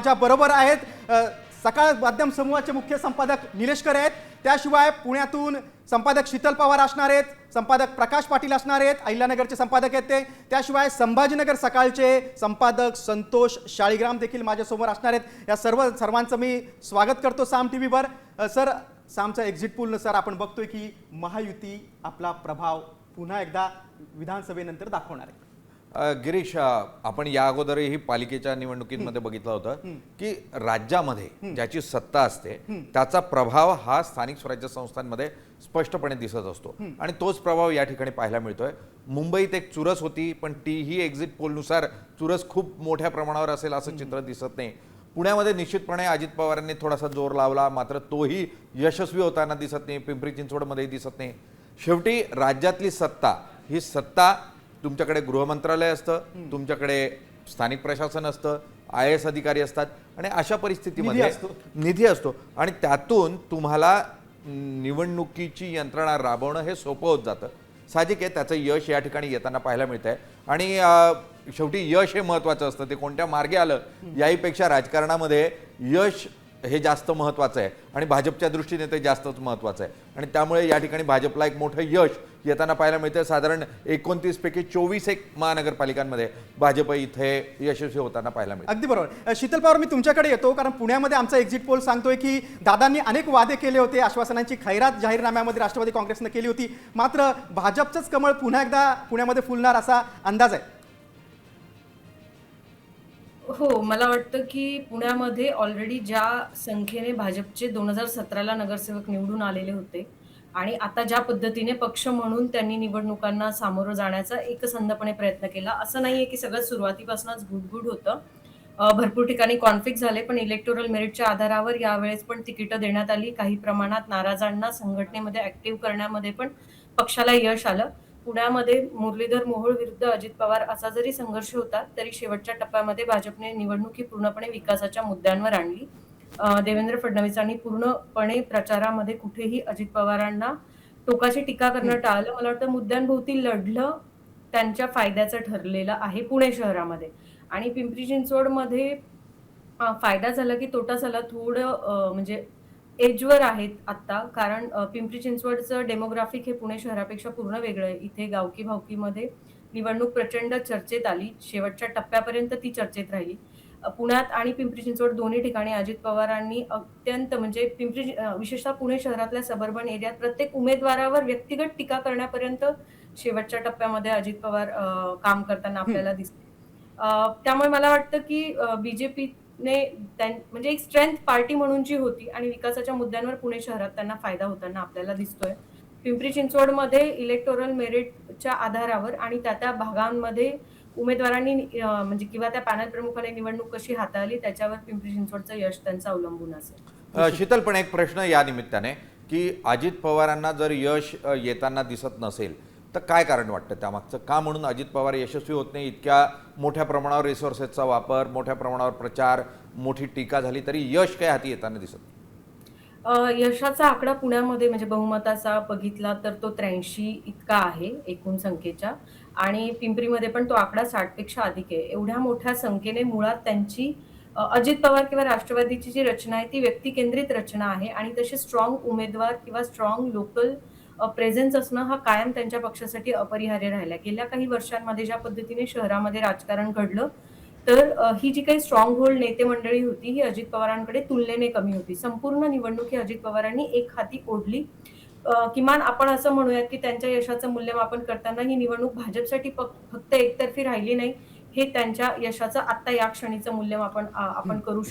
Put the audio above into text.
माझ्या बरोबर आहेत. सकाळ माध्यम समूहाचे मुख्य संपादक निलेशकर आहेत. त्याशिवाय पुण्यातून संपादक शीतल पवार असणार आहेत. संपादक प्रकाश पाटील असणार आहेत. अहिल्यानगरचे संपादक आहेत ते. त्याशिवाय संभाजीनगर सकाळचे संपादक संतोष शाळीग्राम देखील माझ्यासमोर असणार आहेत. या सर्व सर्वांचं मी स्वागत करतो साम टी व्हीवर सर सामचा एक्झिट पूल सर आपण बघतोय की महायुती आपला प्रभाव पुन्हा एकदा विधानसभेनंतर दाखवणार आहे. गिरीश आपण या अगोदरही पालिकेच्या निवडणुकीमध्ये बघितलं होतं की राज्यामध्ये ज्याची सत्ता असते त्याचा प्रभाव हा स्थानिक स्वराज्य संस्थांमध्ये स्पष्टपणे दिसत असतो. आणि तोच प्रभाव या ठिकाणी पाहायला मिळतोय. मुंबईत एक चुरस होती पण तीही एक्झिट पोलनुसार चुरस खूप मोठ्या प्रमाणावर असेल असं चित्र दिसत नाही. पुण्यामध्ये निश्चितपणे अजित पवारांनी थोडासा जोर लावला मात्र तोही यशस्वी होताना दिसत नाही पिंपरी चिंचवडमध्येही दिसत नाही. शेवटी राज्यातली सत्ता ही सत्ता तुमच्याकडे गृहमंत्रालय असतं तुमच्याकडे स्थानिक प्रशासन असतं आय एस अधिकारी असतात आणि अशा परिस्थितीमध्ये निधी असतो. निधी असतो. आणि त्यातून तुम्हाला निवडणुकीची यंत्रणा राबवणं हे सोपं होत जातं. साहजिक आहे त्याचं यश या ठिकाणी येताना पाहायला मिळत आहे आणि शेवटी यश हे महत्त्वाचं असतं. ते कोणत्या मार्गे आलं याहीपेक्षा राजकारणामध्ये यश हे जास्त महत्त्वाचं आहे. आणि भाजपच्या दृष्टीने ते जास्तच महत्त्वाचं आहे. आणि त्यामुळे या ठिकाणी भाजपला एक मोठं यश येताना पाहायला मिळतं साधारण एकोणतीस पैकी चोवीस एक महानगरपालिकांमध्ये भाजप इथे यशस्वी होताना पाहायला मिळतं अगदी बरोबर. शीतल पवार मी तुमच्याकडे येतो कारण पुण्यामध्ये आमचा एक्झिट पोल सांगतोय की दादांनी अनेक वादे केले होते. आश्वासनांची खैरात जाहीरनाम्यामध्ये राष्ट्रवादी काँग्रेसनं केली होती. मात्र भाजपचंच कमळ पुन्हा एकदा पुण्यामध्ये फुलणार असा अंदाज आहे. हो मला वाटतं की पुण्यामध्ये ऑलरेडी ज्या संख्येने भाजपचे दोन हजार सतराला नगरसेवक निवडून आलेले होते आणि आता ज्या पद्धतीने पक्ष म्हणून त्यांनी निवडणुकांना सामोरं जाण्याचा एकसंधपणे प्रयत्न केला असं नाहीये की सगळं सुरुवातीपासूनच गुडगुड होतं. अ, भरपूर ठिकाणी कॉन्फ्लिक्ट झाले पण इलेक्टोरल मेरिटच्या आधारावर यावेळेस पण तिकीटं देण्यात आली. काही प्रमाणात नाराजांना संघटनेमध्ये ऍक्टिव्ह करण्यामध्ये पण पक्षाला यश आलं. पुण्यामध्ये मुरलीधर मोहोळ विरुद्ध अजित पवार असा जरी संघर्ष होता तरी शेवटच्या टप्प्यामध्ये भाजपने निवडणूक ही पूर्णपणे विकासाच्या मुद्द्यांवर आणली. देवेंद्र फडणवीसांनी पूर्णपणे प्रचारामध्ये कुठेही अजित पवारांना टोकाची टीका करणं टाळलं. मला वाटतं मुद्द्यांभोवती लढलं त्यांच्या फायद्याचं ठरलेलं आहे पुणे शहरामध्ये. आणि पिंपरी चिंचवडमध्ये फायदा झाला की तोटा झाला थोडं म्हणजे एजवर आहेत आत्ता कारण पिंपरी चिंचवडचं डेमोग्राफिक हे पुणे शहरापेक्षा पूर्ण वेगळं आहे. इथे गावकी भावकीमध्ये निवडणूक प्रचंड चर्चेत आली. शेवटच्या टप्प्यापर्यंत ती चर्चेत राहिली. पुण्यात आणि पिंपरी चिंचवड दोन्ही ठिकाणी अजित पवारांनी अत्यंत म्हणजे पिंपरी विशेषतः पुणे शहरातल्या सबर्बन एरियात प्रत्येक उमेदवारावर व्यक्तिगत टीका करण्यापर्यंत शेवटच्या टप्प्यामध्ये अजित पवार काम करताना आपल्याला दिसते त्यामुळे मला वाटतं की ने म्हणजे एक स्ट्रेंथ पार्टी म्हणून जी होती आणि विकासाच्या मुद्द्यांवर पुणे शहरात त्यांना फायदा होताना आपल्याला दिसतोय. पिंपरी चिंचवडमध्ये इलेक्टोरल मेरिटच्या आधारावर आणि त्या त्या भागांमध्ये उमेदवारांनी म्हणजे किंवा त्या पॅनल प्रमुखाने निवडणूक कशी हाताळली त्याच्यावर पिंपरी चिंचवडचं यश त्यांचं अवलंबून असेल. शीतल पण एक प्रश्न या निमित्ताने की अजित पवारांना जर यश येताना दिसत नसेल तर काय कारण वाटतं त्यामागचं? का म्हणून अजित पवार यशस्वी होत नाही? इतक्या मोठ्या प्रमाणावर रिसोर्सेसचा वापर मोठ्या प्रमाणावर प्रचार मोठी टीका झाली तरी यश काय हाती येताना दिसत? यशाचा आकडा पुण्यामध्ये म्हणजे बहुमताचा बघितला तर तो त्र्याऐंशी इतका आहे एकूण संख्येच्या. आणि पिंपरीमध्ये पण तो आकडा साठपेक्षा अधिक आहे. एवढ्या मोठ्या संख्येने मुळात त्यांची अजित पवार किंवा राष्ट्रवादीची जी रचना आहे ती व्यक्तिकेंद्रित रचना आहे. आणि तसे स्ट्रॉंग उमेदवार किंवा स्ट्रॉंग लोकल प्रेझेन्स असणं हा कायम त्यांच्या पक्षासाठी अपरिहार्य राहिला गेल्या काही वर्षांमध्ये ज्या पद्धतीने शहरामध्ये राजकारण घडलं तर ही जी काही स्ट्रॉंग होल्ड नेते मंडळी होती ही अजित पवारांकडे तुलनेने कमी होती. संपूर्ण निवडणूक ही अजित पवारांनी एक हाती ओढली. किमान आपण असं म्हणूयात की त्यांच्या यशाचं मूल्यमापन करताना ही निवडणूक भाजपसाठी फक्त एकतर्फी राहिली नाही हे त्यांच्या यशाचं आत्ता या क्षणीचं मूल्यमापन आपण करू शकतो.